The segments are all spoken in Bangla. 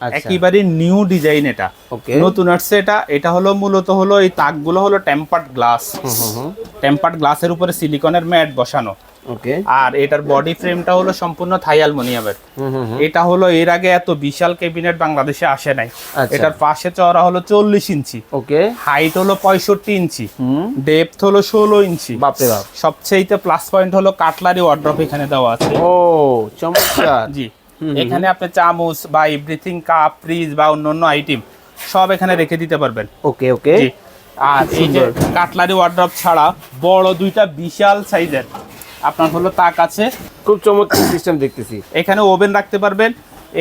আচ্ছা। একেবারে নিউ ডিজাইন এটা। নতুন আসছে এটা। এটা হলো মূলত হলো এই তাকগুলো হলো টেম্পার্ড গ্লাস টেম্পার্ড গ্লাসের উপরে সিলিকনের ম্যাট বসানো। ওকে আর এটার বডি ফ্রেমটা হলো সম্পূর্ণ থাই অ্যালুমিনিয়ামের এটা হলো এর আগে এত বিশাল ক্যাবিনেট বাংলাদেশে আসে নাই। আচ্ছা। এটার পাশে চওড়া হলো চল্লিশ ইঞ্চি। ওকে হাইট হলো পঁয়ষট্টি ইঞ্চি। হুম। ডেপথ হলো ষোলো ইঞ্চি। সবচেয়ে প্লাস পয়েন্ট হলো কাটলারি ওয়ার্ড্রপ এখানে দেওয়া আছে। ও চমৎকার। জি। এখানে আপনি চামচ বা এভরিথিং কাপ ফ্রিজ বা অন্যান্য আইটেম সব এখানে রেখে দিতে পারবেন। ওকে ওকে। আর এই যে কাটলারি ওয়ার্ড্রপ ছাড়া বড় দুইটা বিশাল সাইজের আপনার হলো তাক আছে। খুব চমৎকার সিস্টেম দেখতেছি। এখানে ওভেন রাখতে পারবেন।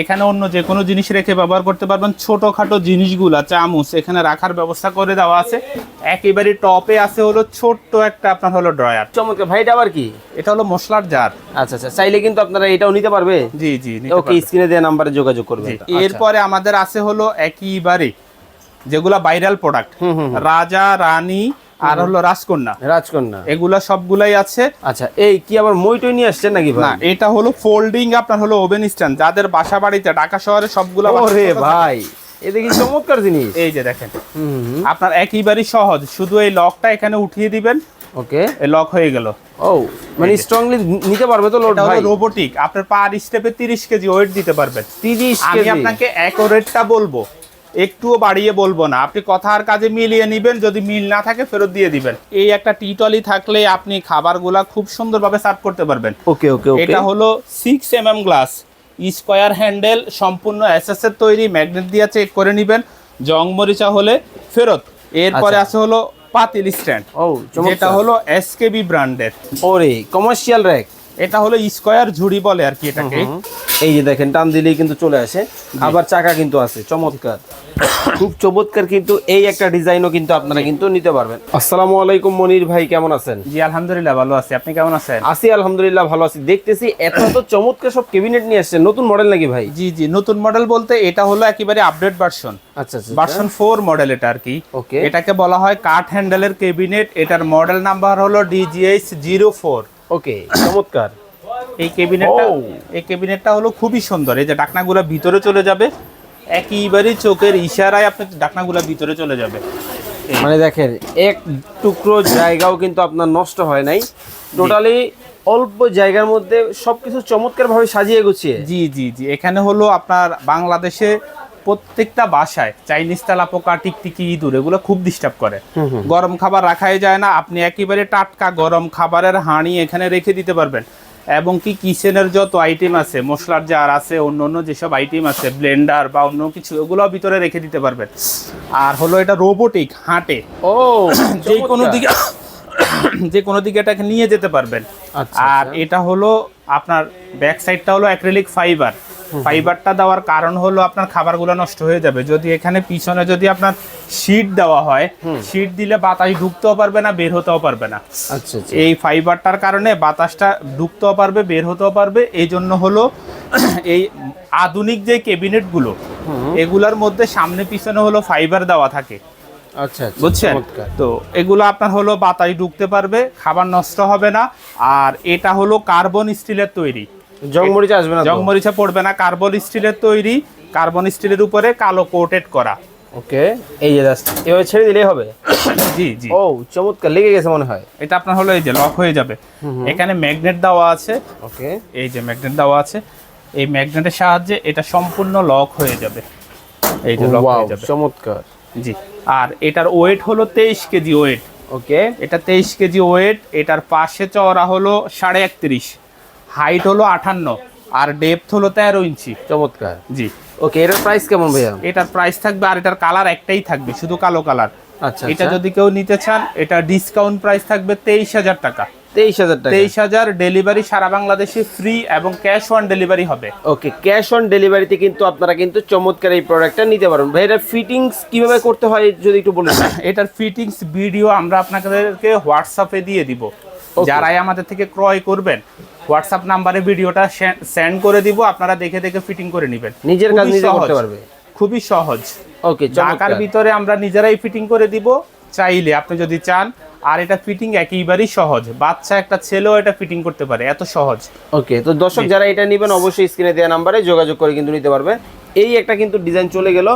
এখানে অন্য যে কোনো জিনিস রেখে ব্যবহার করতে পারবেন। ছোটোখাটো জিনিসগুলা চামচ এখানে রাখার ব্যবস্থা করে দেওয়া আছে। একেবারে টপে আছে হলো ছোট্ট একটা আপনার হলো ড্রয়ার। চমৎকার। ভাই এটা আবার কি? এটা হলো মশলার জার। আচ্ছা আচ্ছা। চাইলে কিন্তু আপনারা এটাও নিতে পারবে? জি জি ওকে স্ক্রিনে দেওয়া নাম্বারে যোগাযোগ করবে এরপরে আমাদের আছে হলো একইবারে যেগুলা ভাইরাল প্রোডাক্ট। রাজা রানী আর হলো রাজকন্যা। রাজকন্যা। এগুলা সবগুলাই আছে। আচ্ছা এই কি আবার মইটই নিয়ে আসছেন নাকি না এটা হলো ফোল্ডিং আপনার হলো ওভেন স্ট্যান্ড। যাদের বাসা বাড়িতে ঢাকা শহরে সবগুলা ওরে ভাই কি চমৎকার জিনিস। এই যে দেখেন। আপনার একইবারই সহজ। শুধু এই লকটা এখানে উঠিয়ে দিবেন। ওকে। এই লক হয়ে গেল। ও মানে স্ট্রংলি নিতে পারবে তো লোড ভাই? রোবোটিক আপনার পার স্টেপে 30 কেজি ওয়েট দিতে পারবেন। 30 আমি কেজি। আপনাকে অ্যাকোরেটটা বলব। একটুও বাড়িয়ে বলব না। আপনি কথার কাজে মিলিয়ে নিবেন যদি মিল না থাকে ফেরত দিয়ে দিবেন। এই একটা টি টলি থাকলে আপনি খাবারগুলা খুব সুন্দরভাবে সার্ভ করতে পারবেন। ওকে ওকে ওকে এটা হলো six M M glass square handle সম্পূর্ণ এসএস এর তৈরি ম্যাগনেট দিয়ে চেক করে নিবেন। জং মরিচা হলে ফেরত। এরপরে আচ্ছা। আছে হলো পাতিল স্ট্যান্ড ও যেটা হলো এসকেবি ব্র্যান্ডের ওরে কমার্শিয়াল র্যাক এটা হলো স্কোয়ার ঝুড়ি বলে আর কি এটাকে। এই যে দেখেন টান দিলেই কিন্তু চলে আসে। আবার চাকা কিন্তু আছে চমৎকার। খুব চমৎকার কিন্তু এই একটা ডিজাইনও কিন্তু আপনারা কিন্তু নিতে পারবেন। আসসালামু আলাইকুম মনির ভাই কেমন আছেন? জি আলহামদুলিল্লাহ ভালো আছি। আপনি কেমন আছেন? আছি আলহামদুলিল্লাহ ভালো আছি। দেখতেছি এত তো চমৎকার সব ক্যাবিনেট নিয়ে আসছেন। নতুন মডেল নাকি ভাই? জি জি নতুন মডেল বলতে এটা হলো একেবারে আপডেট ভার্সন আচ্ছা আচ্ছা ভার্সন ফোর মডেল এটা আর কি। ওকে এটাকে বলা হয় কাঠ হ্যান্ডেলের কেবিনেট এটার মডেল নাম্বার হলো ডিজিএস জিরো ফোর ওকে চমৎকার। এই কেবিনেটটা এই কেবিনেটটা হলো খুবই সুন্দর। এই যে ডাকনাগুলো ভিতরে চলে যাবে একইবারে চোখের ইশারায় আপনার ডাকনাগুলো ভিতরে চলে যাবে। মানে দেখেন এক টুকরো জায়গাও কিন্তু আপনার নষ্ট হয় নাই। টোটালি অল্প জায়গার মধ্যে সবকিছু চমৎকার ভাবে সাজিয়ে গুছিয়ে। জি জি জি। এখানে হলো আপনার বাংলাদেশে প্রত্যেকটা বাসায় চাইনিজ তেলা পোকা টিকটিকি ইঁদুর এগুলো খুব ডিস্টার্ব করে। গরম খাবার রাখাই যায় না। আপনি একেবারে টাটকা গরম খাবারের হাঁড়ি এখানে রেখে দিতে পারবেন। এবং কি কিচেনের যত আইটেম আছে মশলার জার আছে অন্য অন্য যেসব আইটেম আছে ব্লেন্ডার বা অন্য কিছু ওগুলো ভিতরে রেখে দিতে পারবেন। আর হলো এটা রোবোটিক হাঁটে। ও যে কোনো দিকে যে কোনো দিকে এটাকে নিয়ে যেতে পারবেন। আচ্ছা, আর এটা হলো আপনার ব্যাক সাইডটা হলো অ্যাক্রিলিক ফাইবার ফাইবারটা দেওয়ার কারণ হলো আপনার খাবারগুলো নষ্ট হয়ে যাবে। যদি এখানে পিছনে যদি আপনার শীট দেওয়া হয় শীট দিলে বাতাস ঢুকতেও পারবে না বের হতেও পারবে না। আচ্ছা আচ্ছা। এই ফাইবারটার কারণে বাতাসটা ঢুকতেও পারবে বের হতেও পারবে। এই জন্য হলো এই আধুনিক যে ক্যাবিনেটগুলো এগুলার মধ্যে সামনে পিছনে হলো ফাইবার দেওয়া থাকে। আচ্ছা আচ্ছা বুঝছেন? তো এগুলো আপনার হলো বাতাস ঢুকতে পারবে খাবার নষ্ট হবে না। আর এটা হলো কার্বন স্টিলের তৈরি। জংমরিচ আসবে না? জংমরিচা পড়বে না কার্বন স্টিলের তৈরি কার্বন স্টিলের উপরে কালো কোটেড করা। ওকে এই যে জাস্ট এভাবে ছেড়ে দিলেই হবে? জি জি। ও চমৎকার লেগে গেছে মনে হয়। এটা আপনার হলো এই যে লক হয়ে যাবে। এখানে ম্যাগনেট দেওয়া আছে। ওকে। এই যে ম্যাগনেট দেওয়া আছে। এই ম্যাগনেটের সাহায্যে এটা সম্পূর্ণ লক হয়ে যাবে। এই যে লক হয়ে যাবে। চমৎকার। জি আর এটার ওয়েট হলো তেইশ কেজি ওয়েট ওকে। এটা তেইশ কেজি ওয়েট এটার পাশে চওড়া হলো সাড়ে একত্রিশ। হাইট হলো আঠান্ন আর ডেপথ হলো তেরো ইঞ্চি। চমৎকার। জি। ওকে এটার প্রাইস কেমন ভাইয়া? এটার প্রাইস থাকবে আর এটার কালার একটাই থাকবে শুধু কালো কালার আচ্ছা এটা আচ্ছা যদি কেউ নিতে চান এটা ডিসকাউন্ট প্রাইস থাকবে তেইশ হাজার টাকা। তেইশ হাজার টাকা। তেইশ হাজার ডেলিভারি সারা বাংলাদেশে ফ্রি এবং ক্যাশ অন ডেলিভারি হবে। ওকে ক্যাশ অন ডেলিভারিতে কিন্তু আপনারা কিন্তু চমৎকার এই প্রোডাক্টটা নিতে পারবেন। ভাই এটা ফিটিংস কীভাবে করতে হয় যদি একটু বলুন? এটার ফিটিংস ভিডিও আমরা আপনাদেরকে হোয়াটসঅ্যাপে দিয়ে দিব। যারাই আমাদের থেকে ক্রয় করবেন হোয়াটসঅ্যাপ নাম্বারে ভিডিওটা সেন্ড করে দিব আপনারা দেখে দেখে ফিটিং করে নেবেন। নিজের কাজ খুবই নিজে সহজ। করতে পারবে। খুবই সহজ। ওকে ঢাকার ভিতরে আমরা নিজেরাই ফিটিং করে দিব চাইলে আপনি যদি চান আর এটা ফিটিং একেবারেই সহজ। বাচ্চা একটা ছেলেও এটা ফিটিং করতে পারে এত সহজ। ওকে তো দর্শক যারা এটা নেবেন অবশ্যই স্ক্রিনে দেওয়া নাম্বারে যোগাযোগ করে কিন্তু নিতে পারবেন এই একটা কিন্তু ডিজাইন চলে গেল।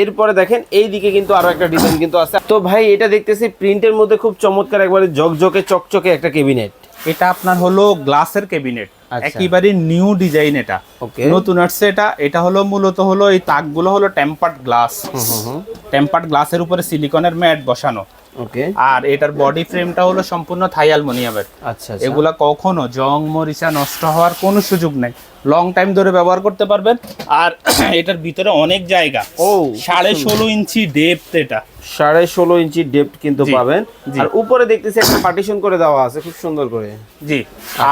এরপরে দেখেন এই দিকে কিন্তু আরও একটা ডিজাইন কিন্তু আছে। তো ভাই এটা দেখতেছি প্রিন্টের মধ্যে খুব চমৎকার একবারে জকজকে চকচকে একটা ক্যাবিনেট এটা আপনার হলো গ্লাসের ক্যাবিনেট। আচ্ছা। একেবারে নিউ ডিজাইন এটা। নতুন আসছে এটা। এটা হলো মূলত হলো এই তাকগুলো হলো টেম্পার্ড গ্লাস। টেম্পার্ড গ্লাসের উপরে সিলিকনের ম্যাট বসানো। ওকে আর এটার বডি ফ্রেমটা হলো সম্পূর্ণ থাই অ্যালুমিনিয়ামের আচ্ছা আচ্ছা। এগুলা কখনো জং মরিচা নষ্ট হওয়ার কোনো সুযোগ নেই। লং টাইম ধরে ব্যবহার করতে পারবেন। আর এটার ভিতরে অনেক জায়গা। ও সাড়ে ষোলো ইঞ্চি ডেপথ এটা। সাড়ে ষোলো ইঞ্চি ডেপথ কিন্তু পাবেন। আর উপরে দেখতেছি একটা পার্টিশন করে দেওয়া আছে খুব সুন্দর করে। জি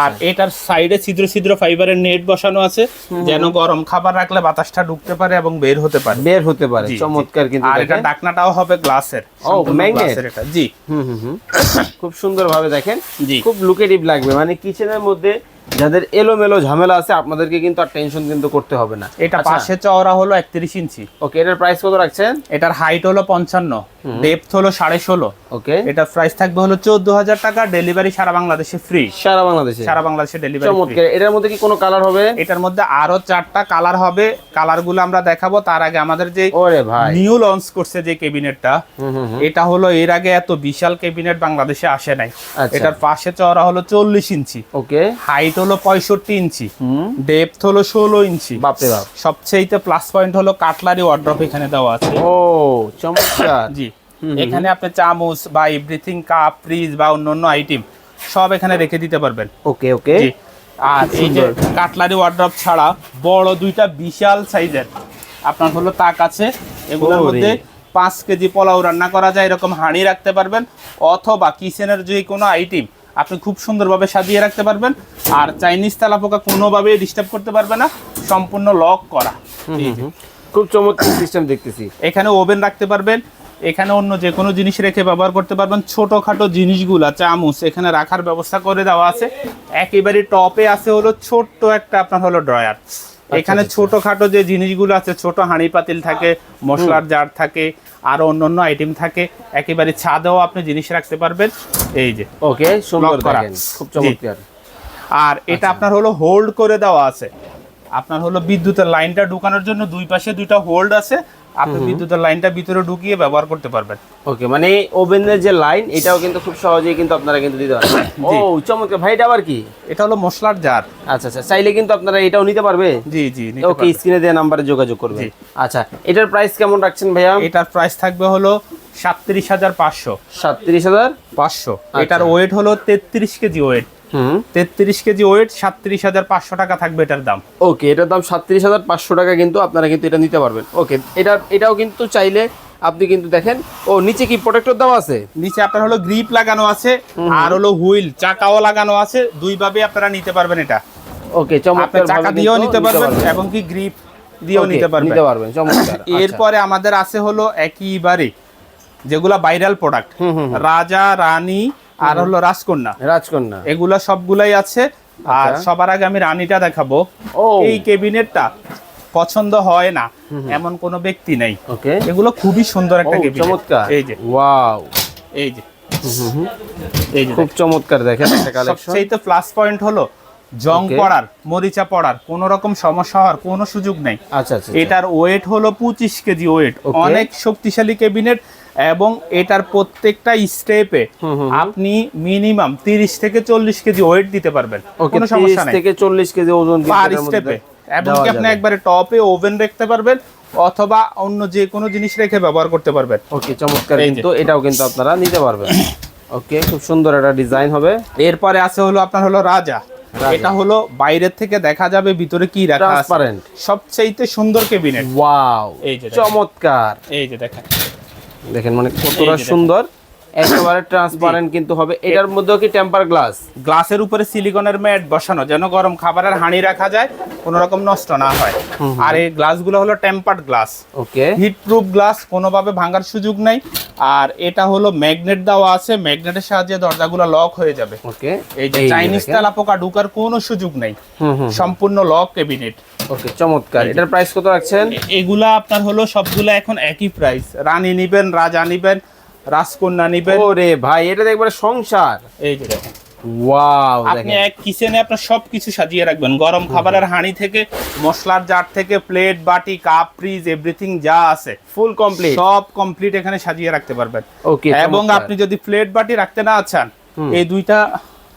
আর এটার সাইডে ছিদ্র ছিদ্র ফাইবারের নেট বসানো আছে। যেন গরম খাবার রাখলে বাতাসটা ঢুকতে পারে এবং বের হতে পারে। বের হতে পারে। চমৎকার কিন্তু আর এটা। ডাকনাটাও হবে গ্লাসের ও, magnet? এটা জি। হুম হুম হুম। খুব সুন্দর ভাবে দেখেন। জি। খুব লুকেটিভ লাগবে। মানে কিচেনের মধ্যে যাদের এলোমেলো ঝামেলা আছে আপনাদেরকে কিন্তু আর টেনশন কিন্তু করতে হবে না। এটা আচ্ছা, পাশে চওড়া হলো একত্রিশ ইঞ্চি। ওকে এটার প্রাইস কত রাখছেন? এটার হাইট হলো পঞ্চান্ন। ডেপথ হলো সাড়ে ষোলো। ওকে এটার প্রাইস থাকবে হলো চোদ্দ হাজার টাকা ডেলিভারি সারা বাংলাদেশে ফ্রি সারা বাংলাদেশে? সারা বাংলাদেশে ডেলিভারি চমৎকার। এটার মধ্যে কি কোনো কালার হবে? এটার মধ্যে আরও চারটা কালার হবে। কালারগুলো আমরা দেখাবো। তার আগে আমাদের যে ওরে ভাই। নিউ লঞ্চ করছে যে হুম। এটা হলো এর আগে এত বিশাল কেবিনেট বাংলাদেশে আসে নাই। আচ্ছা। এটার পাশে চওড়া হলো চল্লিশ ইঞ্চি। ওকে হাইট হলো পঁয়ষট্টি ইঞ্চি। হুম। ডেপথ হলো ষোলো ইঞ্চি। বাপরে বাপ। সবচেয়ে প্লাস পয়েন্ট হলো কাটলারি ওয়ার্ড্রপ এখানে দেওয়া আছে। ও চমৎকার। জি। এখানে আপনি চামচ বা এভরিথিং কাপ ফ্রিজ বা অন্যান্য আইটেম সব এখানে রেখে দিতে পারবেন। ওকে ওকে। আর এই যে কাটলারি ওয়ার্ড্রপ ছাড়া বড় দুইটা বিশাল সাইজের আপনার হলো তাক আছে। এগুলোর মধ্যে পাঁচ কেজি পোলাও রান্না করা যায় এরকম হাঁড়ি রাখতে পারবেন। অথবা কিচেনের যে কোনো আইটেম আপনি খুব সুন্দরভাবে সাজিয়ে রাখতে পারবেন। আর চাইনিজ তেলা পোকা কোনোভাবে ডিস্টার্ব করতে পারবে না। সম্পূর্ণ লক করা। খুব চমৎকার সিস্টেম দেখতেছি। এখানে ওভেন রাখতে পারবেন। এখানে অন্য যে কোনো জিনিস রেখে ব্যবহার করতে পারবেন। ছোটখাটো জিনিসগুলা চামচ এখানে রাখার ব্যবস্থা করে দেওয়া আছে। একেবারে টপে আছে হলো ছোট্ট একটা আপনার হলো ড্রয়ার এখানে ছোটখাটো যে জিনিসগুলো আছে ছোট হাঁড়ি পাতিল থাকে মশলার জার থাকে আর অন্য অন্য আইটেম থাকে একেবারে ছাদেও আপনি জিনিস রাখতে পারবেন। এই যে ওকে সুন্দর। খুব চমৎকার। আর এটা আপনার হলো হোল্ড করে দেওয়া আছে। আপনার হলো বিদ্যুতের লাইনটা ঢুকানোর জন্য দুই পাশে দুইটা হোল্ড আছে আপনি বিদ্যুতের লাইনটা ভিতরে ঢুকিয়ে ব্যবহার করতে পারবেন। ওকে মানে ওভেনের যে লাইন এটাও কিন্তু খুব সহজেই কিন্তু আপনারা কিন্তু দিতে পারবেন। ও চমৎকার। ভাই এটা আবার কি? এটা হলো মশলার জার। আচ্ছা আচ্ছা। চাইলে কিন্তু আপনারা এটাও নিতে পারবে? জি জি ওকে স্ক্রিনে দেওয়া নাম্বারে যোগাযোগ করবেন। জি। আচ্ছা এটার প্রাইস কেমন রাখছেন ভাইয়া? এটার প্রাইস থাকবে হলো সাতত্রিশ হাজার পাঁচশো। সাতত্রিশ হাজার পাঁচশো। এটার ওয়েট হলো তেত্রিশ কেজি ওয়েট তেত্রিশ কেজি ওয়েট সাতত্রিশ হাজার পাঁচশো টাকা থাকবে এটার দাম। ওকে এটার দাম সাতত্রিশ হাজার পাঁচশো টাকা কিন্তু আপনারা কিন্তু এটা নিতে পারবেন। ওকে এটা এটাও কিন্তু চাইলে আপনি কিন্তু দেখেন ও নিচে কি প্রোটেক্টর দেওয়া আছে? নিচে আপনার হলো গ্রিপ লাগানো আছে আর হলো হুইল চাকাও লাগানো আছে দুইভাবে আপনারা নিতে পারবেন এটা। ওকে চমৎকার চাকা দিয়েও নিতে পারবেন এবং কি গ্রিপ দিয়েও নিতে পারবেন। নিতে পারবেন চমৎকার আচ্ছা। এরপরে আমাদের আছে হলো একইবারে যেগুলা ভাইরাল প্রোডাক্ট রাজা রানী আর হলো রাজকন্যা। আচ্ছা। রাজকন্যা। এগুলা সবগুলাই আছে। আর আচ্ছা। সবার আগে আমি রানীটা দেখাবো। এই কেবিনেটটা পছন্দ হয় না। এমন কোনো ব্যক্তি নেই। এগুলো খুবই সুন্দর একটা কেবিনেট চমৎকার। এই যে। ওয়াও। এই যে। এই খুব চমৎকার দেখেন কালেকশন সবচেয়ে প্লাস পয়েন্ট হলো জং পড়ার মরিচা পড়ার কোন রকম সমস্যা হওয়ার কোনো সুযোগ নেই। আচ্ছা আচ্ছা এটার ওয়েট হলো পঁচিশ কেজি ওয়েট অনেক শক্তিশালী ক্যাবিনেট। এবং এটার প্রত্যেকটা স্টেপে আপনি মিনিমাম তিরিশ থেকে চল্লিশ কেজি ওয়েট দিতে পারবেন। কোনো সমস্যা নেই। থেকে চল্লিশ কেজি ওজন পার স্টেপে এবং কি আপনি একবারে টপে ওভেন রাখতে পারবেন অথবা অন্য যে কোনো জিনিস রেখে ব্যবহার করতে পারবেন। ওকে চমৎকার কিন্তু এটাও কিন্তু আপনারা নিতে পারবেন। ওকে খুব সুন্দর একটা ডিজাইন হবে। এরপরে আছে হলো আপনার হলো রাজা। এটা হলো বাইরের থেকে দেখা যাবে ভিতরে কি রাখা আছে। ট্রান্সপারেন্ট সবচাইতে সুন্দর ক্যাবিনেট ওয়াও এই যে চমৎকার। এই যে দেখেন। দেখেন মানে কতটা। সুন্দর একেবারে ট্রান্সপারেন্ট কিন্তু হবে। এটার মধ্যেও কি টেম্পার গ্লাস গ্লাসের উপরে সিলিকনের ম্যাট বসানো যেন গরম খাবারের হাঁড়ি রাখা যায় কোনো রকম নষ্ট না হয়। আর এই গ্লাসগুলো হলো tempered glass okay heat proof glass কোনোভাবে ভাঙার সুযোগ নাই। আর এটা হলো ম্যাগনেট দেওয়া আছে ম্যাগনেটের সাহায্যে দরজাগুলো লক হয়ে যাবে। ওকে এই যে চাইনিজ তেলা পোকা ঢুকার কোনো সুযোগ নেই। সম্পূর্ণ লক ক্যাবিনেট ওকে চমৎকার। এটার প্রাইস কত রাখছেন? এগুলা আপনার হলো সবগুলা এখন একই প্রাইস রানী নিবেন রাজা নিবেন রাজকন্যা নিবেন। ওরে ভাই এটা একবারে সংসার। এই যে দেখেন। ওয়াও আপনি এক কিচেনে আপনার সবকিছু সাজিয়ে রাখবেন। গরম খাবারের হাঁড়ি থেকে মশলার জার থেকে প্লেট বাটি কাপ ফ্রিজ এভরিথিং যা আছে ফুল কমপ্লিট সব কমপ্লিট এখানে সাজিয়ে রাখতে পারবেন। ওকে এবং আপনি যদি প্লেট বাটি রাখতে না চান এই দুইটা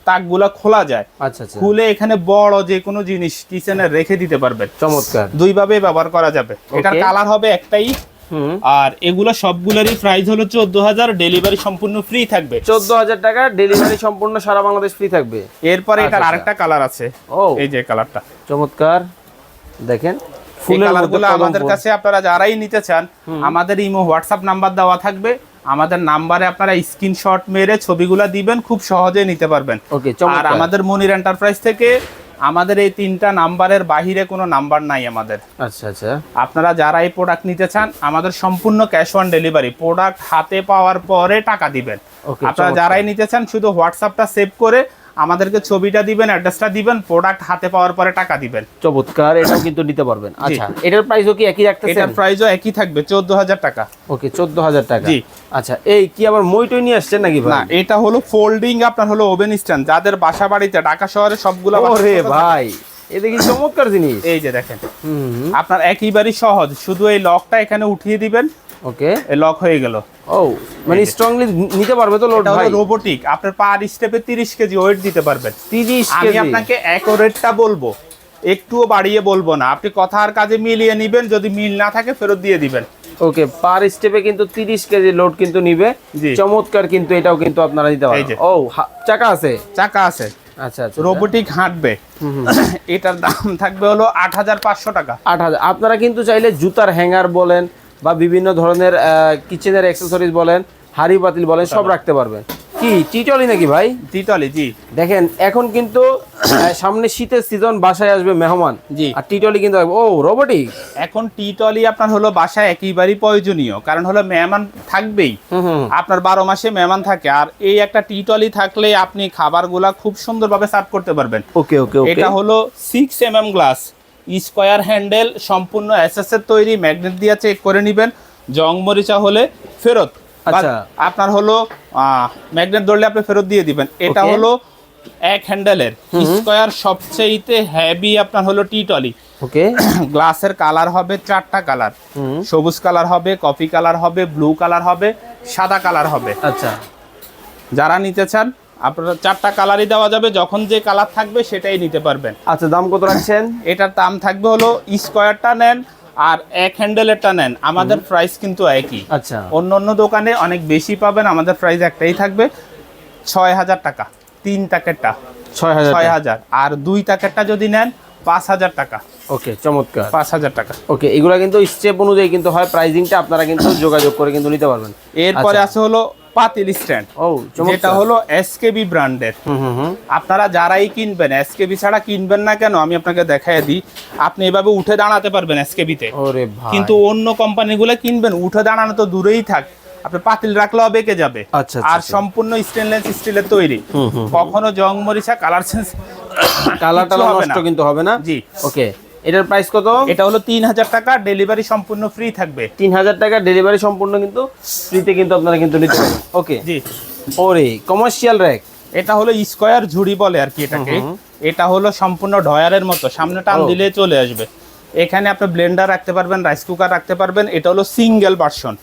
তাকগুলা খোলা যায়। আচ্ছা আচ্ছা। খুলে এখানে বড় যে কোনো জিনিস কিচেনে রেখে দিতে পারবেন। চমৎকার। দুই ভাবে ব্যবহার করা যাবে। এটার কালার হবে একটাই আর এগুলো সবগুলোরই প্রাইস হলো চোদ্দ হাজার ডেলিভারি সম্পূর্ণ ফ্রি থাকবে। চোদ্দ হাজার টাকা ডেলিভারি সম্পূর্ণ সারা বাংলাদেশ ফ্রি থাকবে। এরপরে এটার আচ্ছা, আরেকটা কালার আছে। ও। এই যে কালারটা চমৎকার। দেখেন কালারগুলো আমাদের কাছে আপনারা যারাই নিতে চান আমাদের ইমো হোয়াটসঅ্যাপ নাম্বার দেওয়া থাকবে। আমাদের নাম্বারে আপনারা স্ক্রিনশট মেরে ছবিগুলো দিবেন খুব সহজে নিতে পারবেন। আর আমাদের মনির এন্টারপ্রাইজ থেকে আমাদের এই তিনটা নাম্বারের বাহিরে কোনো নাম্বার নাই আমাদের। আচ্ছা আচ্ছা। আপনারা যারা এই প্রোডাক্ট নিতে চান আমাদের সম্পূর্ণ ক্যাশ অন ডেলিভারি প্রোডাক্ট হাতে পাওয়ার পরে টাকা দিবেন। আপনারা যারাই নিতে চান শুধু হোয়াটসঅ্যাপটা সেভ করে আমাদেরকে ছবিটা দিবেন অ্যাড্রেসটা দিবেন প্রোডাক্ট হাতে পাওয়ার পরে টাকা দিবেন। চমৎকার এটাও কিন্তু নিতে পারবেন। আচ্ছা এটার প্রাইসও কি একই রাখতেছেন? এটার প্রাইসও একই থাকবে চোদ্দ হাজার টাকা। ওকে চোদ্দ হাজার টাকা। জি। আচ্ছা এই কি আবার মইটই নিয়ে আসছেন নাকি না ভাই এটা হলো ফোল্ডিং আপনার হলো ওভেন স্ট্যান্ড যাদের বাসা বাড়িতে ঢাকা শহরে সবগুলো ওরে ভাই এ দেখি চমৎকার জিনিস। এই যে দেখেন। হুম। হুম, আপনার একইবারই সহজ। শুধু এই লকটা এখানে উঠিয়ে দিবেন। ওকে। লক হয়ে গেল। ও মানে স্ট্রংলি নিতে পারবে তো লোড ভাই? রোবোটিক আপনার পার স্টেপে তিরিশ কেজি ওয়েট দিতে পারবেন। 30 আমি আপনাকে অ্যাকোরেটটা বলব। একটুও বাড়িয়ে বলব না। আপনি কথা আর কাজে মিলিয়ে নিবেন। যদি মিল না থাকে ফেরত দিয়ে দিবেন। ওকে পার স্টেপে কিন্তু 30 কেজি লোড কিন্তু নিবে। চমৎকার কিন্তু এটাও কিন্তু আপনারা এই পারবেন। ও চাকা আছে? চাকা আছে। আচ্ছা আচ্ছা রোবোটিক হাঁটবে। এটার দাম থাকবে হলো আট হাজার পাঁচশো টাকা। আট হাজার। আপনারা কিন্তু চাইলে জুতার হ্যাঙ্গার বলেন বা বিভিন্ন ধরনের কিচেনের অ্যাক্সেসরিজ বলেন হাড়ি পাতিল বলেন সব রাখতে পারবেন। কি টিটলি নাকি ভাই? তিতলি জি। দেখেন এখন কিন্তু সামনে শীতের সিজন বাসায় আসবে মেহমান। জি। আর টিটলি কিন্তু ও রোবটিক এখন টি টলি আপনার হলো বাসায় একেবারেই প্রয়োজনীয়। কারণ হলো মেহমান থাকবেই। আপনার বারো মাসে মেহমান থাকে। আর এই একটা টি টলি থাকলে আপনি খাবারগুলা খুব সুন্দরভাবে সার্ভ করতে পারবেন। ওকে ওকে এটা হলো six M M glass square handle সম্পূর্ণ এর তৈরি। ম্যাগনেট দিয়ে চেক করে নেবেন। জং মরিচা হলে ফেরত। আপনার হলো ম্যাগনেট ধরলে আপনি ফেরত দিয়ে দিবেন। এটা হলো এক হ্যান্ডেলের স্কোয়ার সবচেয়েতে হেভি আপনার হলো টি টলি ওকে গ্লাসের কালার হবে চারটা কালার সবুজ কালার হবে কফি কালার হবে ব্লু কালার হবে সাদা কালার হবে। আচ্ছা। যারা নিতে চান আপনারা চারটা কালারই দেওয়া যাবে। যখন যে কালার থাকবে সেটাই নিতে পারবেন। আচ্ছা দাম কত রাখছেন? এটার দাম থাকবে হলো স্কোয়ারটা নেন আর এক হ্যান্ডেলেরটা নেন আমাদের প্রাইস কিন্তু একই। আচ্ছা। অন্য অন্য দোকানে অনেক বেশি পাবেন আমাদের প্রাইস একটাই থাকবে ছয় হাজার টাকা তিন প্যাকেটটা। ছয় হাজার ছয় হাজার। আর দুই প্যাকেটটা যদি নেন পাঁচ হাজার টাকা। ওকে চমৎকার। পাঁচ হাজার টাকা। ওকে এগুলো কিন্তু স্টেপ অনুযায়ী কিন্তু হয় প্রাইজিংটা আপনারা কিন্তু যোগাযোগ করে কিন্তু নিতে পারবেন। এরপরে আচ্ছা। আছে হলো পাতিল স্ট্যান্ড। ও যেটা হলো এসকেবি ব্র্যান্ডের আপনারা যারাই কিনবেন এসকেবি ছাড়া কিনবেন না কেন আমি আপনাকে দেখাই দিই আপনি এভাবে উঠে দাঁড়াতে পারবেন এসকেবিতে কিন্তু অন্য কোম্পানিগুলো কিনবেন উঠে দাঁড়ানো তো দূরেই থাক। আপনি পাতিল রাখলেও বেঁকে যাবে? আচ্ছা, আচ্ছা, আর আচ্ছা। সম্পূর্ণ স্টেনলেস স্টিলের তৈরি। কখনো জং মরিচা কালার চেঞ্জ কালারটা নষ্ট কিন্তু হবে না? জি। ওকে এটার প্রাইস কত? এটা হলো তিন হাজার টাকা ডেলিভারি সম্পূর্ণ ফ্রি থাকবে। তিন হাজার টাকা ডেলিভারি সম্পূর্ণ কিন্তু ফ্রিতে কিন্তু আপনারা কিন্তু নিতে পারবেন। ওকে জি। ওরে কমার্শিয়াল র্যাক এটা হলো স্কোয়ার ঝুড়ি বলে আর কি এটাকে। এটা হলো সম্পূর্ণ ডয়ারের মতো সামনে টান। দিলে চলে আসবে। এখানে আপনি ব্লেন্ডার রাখতে পারবেন রাইস কুকার রাখতে পারবেন। এটা হলো সিঙ্গেল ভার্সন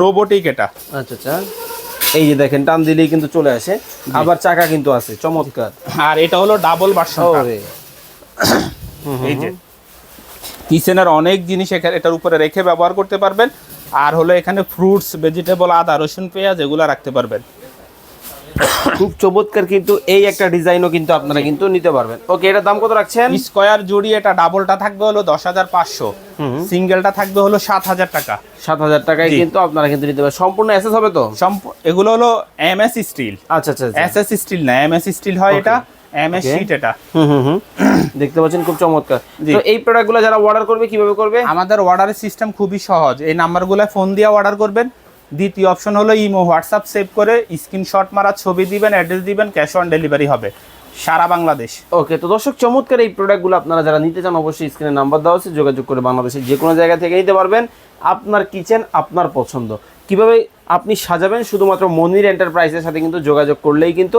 রোবোটিক এটা। আচ্ছা আচ্ছা। এই যে দেখেন টান দিলেই কিন্তু চলে আসে। আবার চাকা কিন্তু আছে চমৎকার। আর এটা হলো ডাবল ভার্সন এই যে। কিচেনের অনেক জিনিস এখানে এটার উপরে রেখে ব্যবহার করতে পারবেন। আর হলো এখানে ফ্রুটস ভেজিটেবল আদা রসুন পেঁয়াজ এগুলো রাখতে পারবেন। খুব চমৎকার কিন্তু এই একটা ডিজাইনও কিন্তু আপনারা কিন্তু নিতে পারবেন। ওকে এটার দাম কত রাখছেন? স্কোয়ার জুড়ি এটা ডাবলটা থাকবে হলো দশ হাজার পাঁচশো। হুম। সিঙ্গেলটা থাকবে হলো সাত হাজার টাকা। সাত হাজার টাকায় কিন্তু আপনারা কিন্তু নিতে পারবেন। সম্পূর্ণ এসএস হবে তো? এগুলো হলো এম এস স্টিল আচ্ছা আচ্ছা আচ্ছা। এস এস স্টিল না এম এস স্টিল হয় এটা। M S Okay. শিট এটা। দেখতে পাচ্ছেন খুব চমৎকার। তো এই প্রোডাক্টগুলো যারা অর্ডার করবে কীভাবে করবে? আমাদের অর্ডারের সিস্টেম খুবই সহজ। এই নাম্বারগুলো ফোন দিয়ে অর্ডার করবেন। দ্বিতীয় অপশন হলো ইমো হোয়াটসঅ্যাপ সেভ করে স্ক্রিনশট মারা ছবি দিবেন অ্যাড্রেস দিবেন ক্যাশ অন ডেলিভারি হবে। সারা বাংলাদেশ। ওকে তো দর্শক চমৎকার এই প্রোডাক্টগুলো আপনারা যারা নিতে চান অবশ্যই স্ক্রিনে নাম্বার দেওয়া আছে যোগাযোগ করে বাংলাদেশের যে কোনো জায়গা থেকে নিতে পারবেন। আপনার কিচেন আপনার পছন্দ। কীভাবে আপনি সাজাবেন? শুধুমাত্র মনির এন্টারপ্রাইজের সাথে কিন্তু যোগাযোগ করলেই কিন্তু